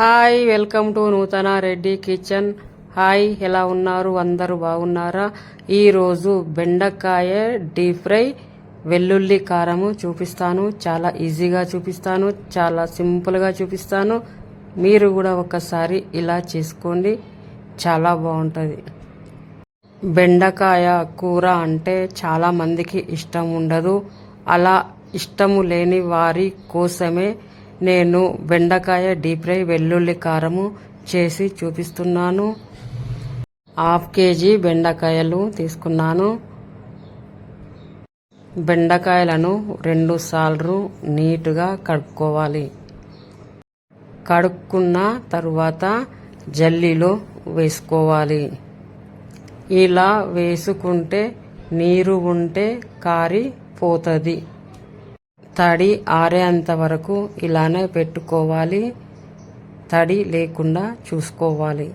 Hi welcome to నూతన Reddy kitchen. Hi ఎలా ఉన్నారు? అందరూ బాగున్నారా? ఈరోజు బెండకాయ డీప్ ఫ్రై వెల్లుల్లి కారము చూపిస్తాను. చాలా ఈజీగా చూపిస్తాను చాలా సింపుల్గా చూపిస్తాను. మీరు కూడా ఒకసారి ఇలా చేసుకోండి. చాలా బాగుంటుంది. బెండకాయ కూర అంటే చాలా మందికి ఇష్టం ఉండదు. అలా ఇష్టము లేని వారి కోసమే నేను బెండకాయ డీప్ ఫ్రై వెల్లుల్లి కారము చేసి చూపిస్తున్నాను. హాఫ్ కేజీ బెండకాయలు తీసుకున్నాను. బెండకాయలను రెండు సార్లు నీటుగా కడుక్కోవాలి. కడుక్కున్న తరువాత జల్లీలో వేసుకోవాలి. ఇలా వేసుకుంటే నీరు ఉంటే కారిపోతుంది తడి ఆరేంత వరకు ఇలానే పెట్టుకోవాలి. తడి లేకుండా చూసుకోవాలి.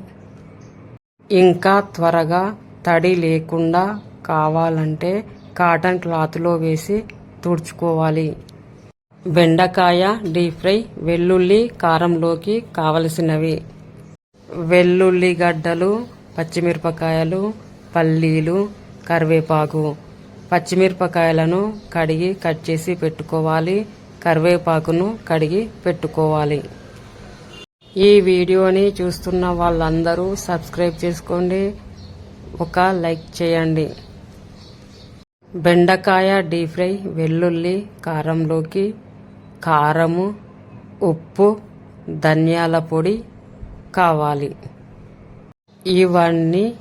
ఇంకా త్వరగా తడి లేకుండా కావాలంటే కాటన్ క్లాత్లో వేసి తుడుచుకోవాలి. బెండకాయ డీప్ ఫ్రై వెల్లుల్లి కారంలోకి కావలసినవి. వెల్లుల్లి గడ్డలు పచ్చిమిరపకాయలు పల్లీలు కరివేపాకు. పచ్చిమిరపకాయలను కడిగి కట్ చేసి పెట్టుకోవాలి. కరివేపాకును కడిగి పెట్టుకోవాలి. ఈ వీడియోని చూస్తున్న వాళ్ళందరూ సబ్స్క్రైబ్ చేసుకోండి. ఒక లైక్ చేయండి. బెండకాయ డీప్ ఫ్రై వెల్లుల్లి కారంలోకి కారము ఉప్పు ధనియాల పొడి కావాలి. ఇవన్నీ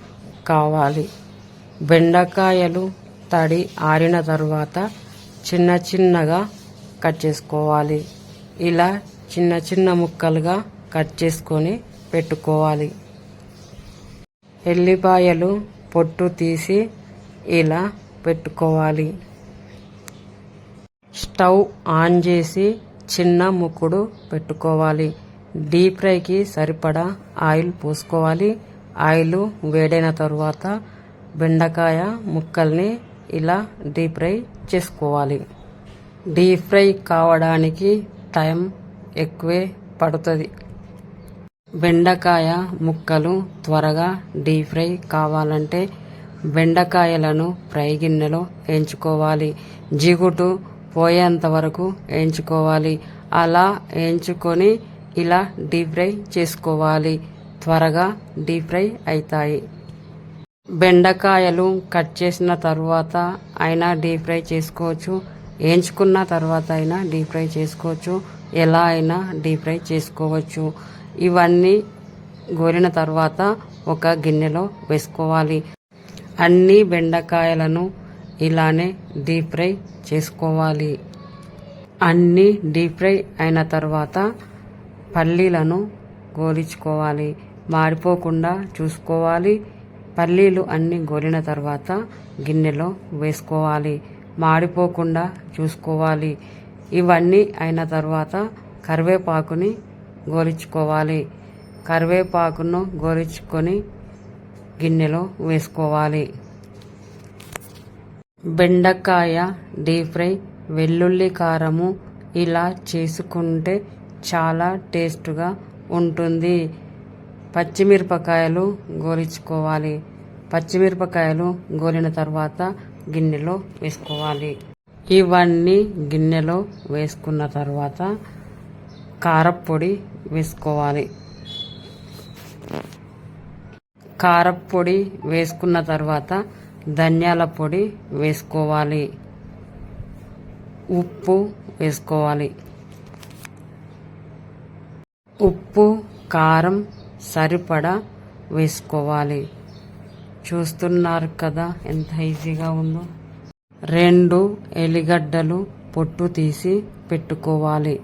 కావాలి. బెండకాయలు తడి ఆరిన తరువాత చిన్న చిన్నగా కట్ చేసుకోవాలి. ఇలా చిన్న చిన్న ముక్కలుగా కట్ చేసుకొని పెట్టుకోవాలి. ఎల్లిపాయలు పొట్టు తీసి ఇలా పెట్టుకోవాలి. స్టవ్ ఆన్ చేసి చిన్న ముక్కుడు పెట్టుకోవాలి. డీప్ ఫ్రైకి సరిపడా ఆయిల్ పోసుకోవాలి. ఆయిల్ వేడైన తరువాత బెండకాయ ముక్కల్ని ఇలా డీప్ ఫ్రై చేసుకోవాలి. డీప్ ఫ్రై కావడానికి టైం ఎక్కువే పడుతుంది. బెండకాయ ముక్కలు త్వరగా డీప్ ఫ్రై కావాలంటే బెండకాయలను ఫ్రై గిన్నెలో వేయించుకోవాలి. జిగుటు పోయేంత వరకు వేయించుకోవాలి. అలా వేయించుకొని ఇలా డీప్ ఫ్రై చేసుకోవాలి. త్వరగా డీప్ ఫ్రై అవుతాయి బెండకాయలు కట్ చేసిన తర్వాత అయినా డీప్ ఫ్రై చేసుకోవచ్చు. వేయించుకున్న తర్వాత అయినా డీప్ ఫ్రై చేసుకోవచ్చు. ఎలా అయినా డీప్ ఫ్రై చేసుకోవచ్చు. ఇవన్నీ గోలిన తర్వాత ఒక గిన్నెలో వేసుకోవాలి. అన్ని బెండకాయలను ఇలానే డీప్ ఫ్రై చేసుకోవాలి. అన్ని డీప్ ఫ్రై అయిన తర్వాత పల్లీలను గోలించుకోవాలి. మాడిపోకుండా చూసుకోవాలి. పల్లీలు అన్ని గోలిన తర్వాత గిన్నెలో వేసుకోవాలి. మాడిపోకుండా చూసుకోవాలి. ఇవన్నీ అయిన తర్వాత కరివేపాకుని గోలించుకోవాలి. కరివేపాకును గోలించుకొని గిన్నెలో వేసుకోవాలి. బెండకాయ డీప్ ఫ్రై వెల్లుల్లి కారము ఇలా చేసుకుంటే చాలా టేస్ట్గా ఉంటుంది. పచ్చిమిరపకాయలు గోలించుకోవాలి పచ్చిమిరపకాయలు గోలిన తర్వాత గిన్నెలో వేసుకోవాలి. ఇవన్నీ గిన్నెలో వేసుకున్న తర్వాత కారప్పొడి వేసుకోవాలి. కారప్పొడి వేసుకున్న తర్వాత ధనియాల పొడి వేసుకోవాలి. ఉప్పు వేసుకోవాలి. ఉప్పు కారం సరిపడా వేసుకోవాలి. చూస్తున్నారు కదా ఎంత ఈజీగా ఉందో. రెండు ఎలిగడ్డలు పొట్టు తీసి పెట్టుకోవాలి.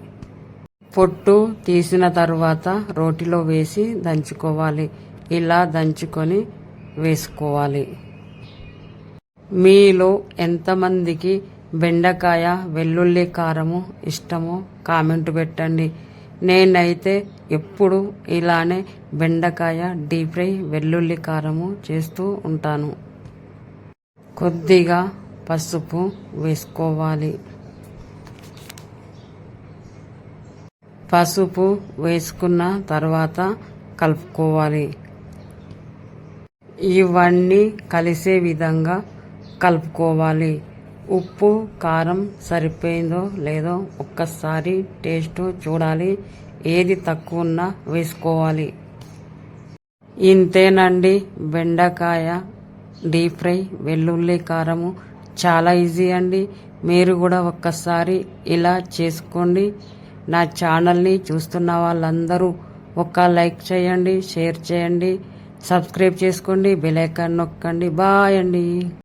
పొట్టు తీసిన తర్వాత రోటిలో వేసి దంచుకోవాలి. ఇలా దంచుకొని వేసుకోవాలి. మీలో ఎంతమందికి బెండకాయ వెల్లుల్లి కారము ఇష్టమో కామెంట్ పెట్టండి. నేనైతే ఎప్పుడు ఇలానే బెండకాయ డీప్ ఫ్రై వెల్లుల్లి కారము చేస్తూ ఉంటాను. కొద్దిగా పసుపు వేసుకోవాలి. పసుపు వేసుకున్న తర్వాత కలుపుకోవాలి. ఇవన్నీ కలిసే విధంగా కలుపుకోవాలి. ఉప్పు కారం సరిపోయిందో లేదో ఒక్కసారి టేస్ట్ చూడాలి. ఏది తక్కువ ఉన్నా వేసుకోవాలి. ఇంతేనండి బెండకాయ డీప్ ఫ్రై వెల్లుల్లి కారము. చాలా ఈజీ అండి. మీరు కూడా ఒక్కసారి ఇలా చేసుకోండి. నా ఛానల్ని చూస్తున్న వాళ్ళందరూ ఒక లైక్ చేయండి షేర్ చేయండి. సబ్స్క్రైబ్ చేసుకోండి బెల్ ఐకాన్ నొక్కండి. బాయ్ అండి.